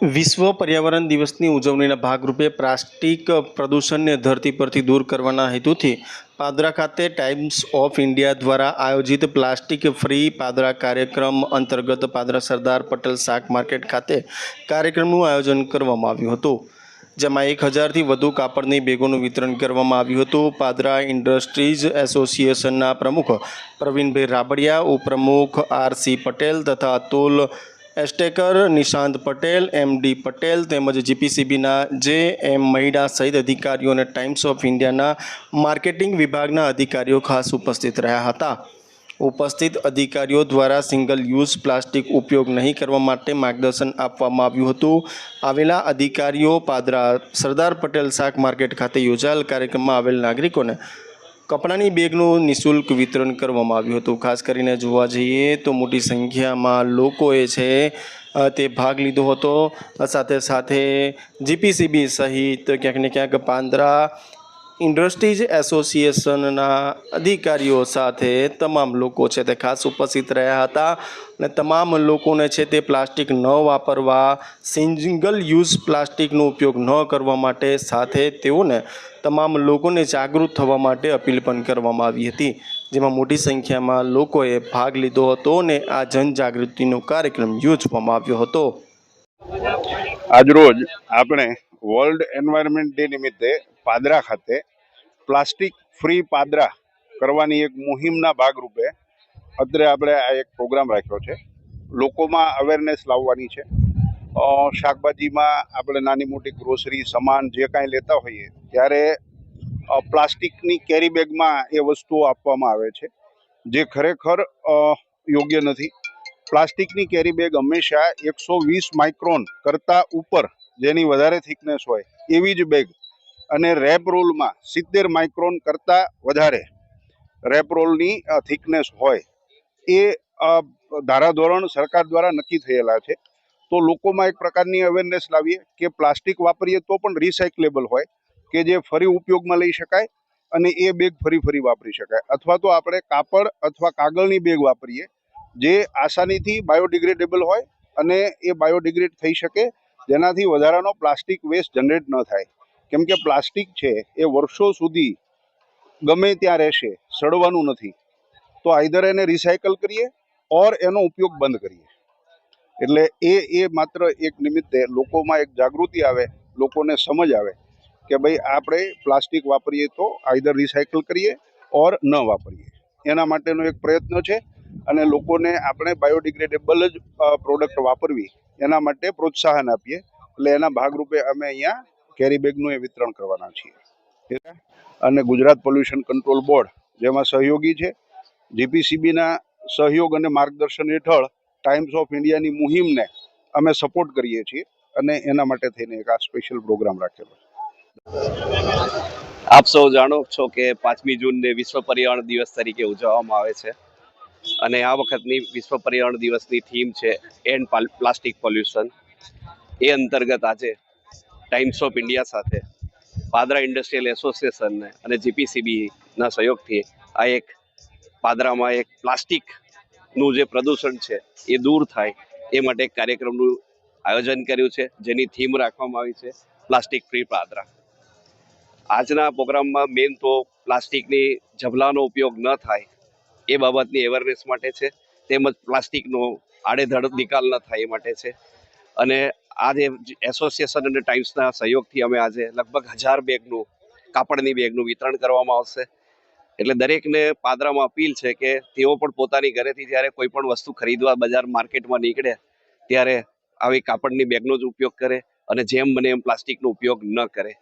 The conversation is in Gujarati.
વિશ્વ પર્યાવરણ દિવસની ઉજવણીના ભાગરૂપે પ્લાસ્ટિક પ્રદૂષણને ધરતી પરથી દૂર કરવાના હેતુથી પાદરા ખાતે ટાઈમ્સ ઓફ ઇન્ડિયા દ્વારા આયોજિત પ્લાસ્ટિક ફ્રી પાદરા કાર્યક્રમ અંતર્ગત પાદરા સરદાર પટેલ શાક માર્કેટ ખાતે કાર્યક્રમનું આયોજન કરવામાં આવ્યું હતું. જેમાં એક હજારથી વધુ કાપડની બેગોનું વિતરણ કરવામાં આવ્યું હતું. પાદરા ઇન્ડસ્ટ્રીઝ એસોસિએશનના પ્રમુખ પ્રવીણભાઈ રાબડિયા, ઉપપ્રમુખ આર સી પટેલ તથા અતુલ એસ્ટેકર, નિશાંત પટેલ, એમ ડી પટેલ તેમજ જીપીસીબીના જે એમ મહિડા સહિત અધિકારીઓ અને ટાઈમ્સ ઓફ ઇન્ડિયાના માર્કેટિંગ વિભાગના અધિકારીઓ ખાસ ઉપસ્થિત રહ્યા હતા. ઉપસ્થિત અધિકારીઓ દ્વારા સિંગલ યુઝ પ્લાસ્ટિક ઉપયોગ નહીં કરવા માટે માર્ગદર્શન આપવામાં આવ્યું હતું. આવેલા અધિકારીઓ પાદરા સરદાર પટેલ શાક માર્કેટ ખાતે યોજાયેલ કાર્યક્રમમાં આવેલ નાગરિકોને કપડાની બેગનું નિઃશુલ્ક વિતરણ કરવામાં આવ્યું હતું. ખાસ કરીને જોવા જઈએ તો મોટી સંખ્યામાં લોકોએ છે તે ભાગ લીધો હતો. સાથે સાથે જીપીસીબી સહિત ક્યાંક ને ક્યાંક પાંદરા ઇન્ડસ્ટ્રીઝ એસોસિએશનના અધિકારીઓ સાથે તમામ લોકો છે તે ખાસ ઉપસ્થિત રહ્યા હતા અને તમામ લોકોને છે તે પ્લાસ્ટિક ન વાપરવા, સિંગલ યુઝ પ્લાસ્ટિકનો ઉપયોગ ન કરવા માટે સાથે તેઓને તમામ લોકોને જાગૃત થવા માટે અપીલ પણ કરવામાં આવી હતી, જેમાં મોટી સંખ્યામાં લોકોએ ભાગ લીધો હતો અને આ જનજાગૃતિનો કાર્યક્રમ યોજવામાં આવ્યો હતો. આજરોજ આપણે વર્લ્ડ એન્વાયરમેન્ટ ડે નિમિત્તે પાદરા ખાતે પ્લાસ્ટિક ફ્રી પાદરા કરવાની એક મુહિમના ભાગરૂપે અત્રે આપણે આ એક પ્રોગ્રામ રાખ્યો છે. લોકોમાં અવેરનેસ લાવવાની છે. શાકભાજીમાં આપણે નાની મોટી ગ્રોસરી સામાન જે કાંઈ લેતા હોઈએ ત્યારે પ્લાસ્ટિકની કેરી બેગમાં એ વસ્તુઓ આપવામાં આવે છે, જે ખરેખર યોગ્ય નથી. પ્લાસ્ટિકની કેરી બેગ હંમેશા એકસો વીસ માઇક્રોન કરતાં ઉપર જેની વધારે થિકનેસ હોય એવી જ બેગ અને રેપ રોલમાં સિત્તેર માઇક્રોન કરતાં વધારે રેપ રોલની થિકનેસ હોય એ ધારાધોરણ સરકાર દ્વારા નક્કી થયેલા છે. તો લોકોમાં એક પ્રકારની અવેરનેસ લાવીએ કે પ્લાસ્ટિક વાપરીએ તો પણ રિસાયકલેબલ હોય કે જે ફરી ઉપયોગમાં લઈ શકાય અને એ બેગ ફરી ફરી વાપરી શકાય. અથવા તો આપણે કાપડ અથવા કાગળની બેગ વાપરીએ જે આસાનીથી બાયોડિગ્રેડેબલ હોય અને એ બાયોડિગ્રેડ થઈ શકે, જેનાથી વધારાનો પ્લાસ્ટિક વેસ્ટ જનરેટ ન થાય. કેમ કે પ્લાસ્ટિક છે, એ વર્ષો સુધી ગમે ત્યાં રહેશે, સડવાનું નથી. તો આઈધર એને રિસાયકલ કરીએ ઓર એનો ઉપયોગ બંધ કરીએ. એટલે એ એ માત્ર એક નિમિત્તે લોકોમાં એક જાગૃતિ આવે, લોકોને સમજ આવે કે ભાઈ આપણે પ્લાસ્ટિક વાપરીએ તો આઈધર રિસાયકલ કરીએ ઓર ન વાપરીએ. એના માટેનો એક પ્રયત્ન છે અને લોકોને આપણે બાયોડિગ્રેડેબલ જ પ્રોડક્ટ વાપરવી એના માટે પ્રોત્સાહન આપીએ. એટલે એના ભાગરૂપે અમે અહીંયા કેરી બેગનું એ વિતરણ કરવાના છીએ? અને ગુજરાત પોલ્યુશન કંટ્રોલ બોર્ડ જેમાં સહયોગી છે જીપીસીબીના સહયોગ અને માર્ગદર્શન હેઠળ ટાઈમ્સ ઓફ ઇન્ડિયાની મુહિમને અમે સપોર્ટ કરીએ છીએ અને એના માટે થઈને એક આ સ્પેશિયલ પ્રોગ્રામ રાખેલો આપ સૌ જાણો છો કે પાંચમી જૂનને વિશ્વ પર્યાવરણ દિવસ તરીકે ઉજવવામાં આવે છે. અને આ વખતની વિશ્વ પર્યાવરણ દિવસની થીમ છે એન્ડ પ્લાસ્ટિક પોલ્યુશન એ અંતર્ગત આજે ટાઈમ્સ ઓફ ઇન્ડિયા સાથે પાદરા ઇન્ડસ્ટ્રીયલ એસોસિએશનને અને જીપીસીબીના સહયોગથી આ એક પાદરામાં એક પ્લાસ્ટિકનું જે પ્રદૂષણ છે એ દૂર થાય એ માટે એક કાર્યક્રમનું આયોજન કર્યું છે, જેની થીમ રાખવામાં આવી છે પ્લાસ્ટિક ફ્રી પાદરા આજના પ્રોગ્રામમાં મેઇન તો પ્લાસ્ટિકની ઝભલાનો ઉપયોગ ન થાય એ બાબતની અવેરનેસ માટે છે, તેમજ પ્લાસ્ટિકનો આડેધડ નિકાલ ન થાય એ માટે છે. અને આજે એસોસિએશન અને ટાઈમ્સના સહયોગથી અમે આજે લગભગ હજાર બેગનું કાપડની બેગનું વિતરણ કરવામાં આવશે. એટલે દરેકને પાદરામાં અપીલ છે કે તેઓ પણ પોતાની ઘરેથી જ્યારે કોઈ પણ વસ્તુ ખરીદવા બજાર માર્કેટમાં નીકળે, ત્યારે આવી કાપડની બેગનો જ ઉપયોગ કરે અને જેમ બને એમ પ્લાસ્ટિકનો ઉપયોગ ન કરે.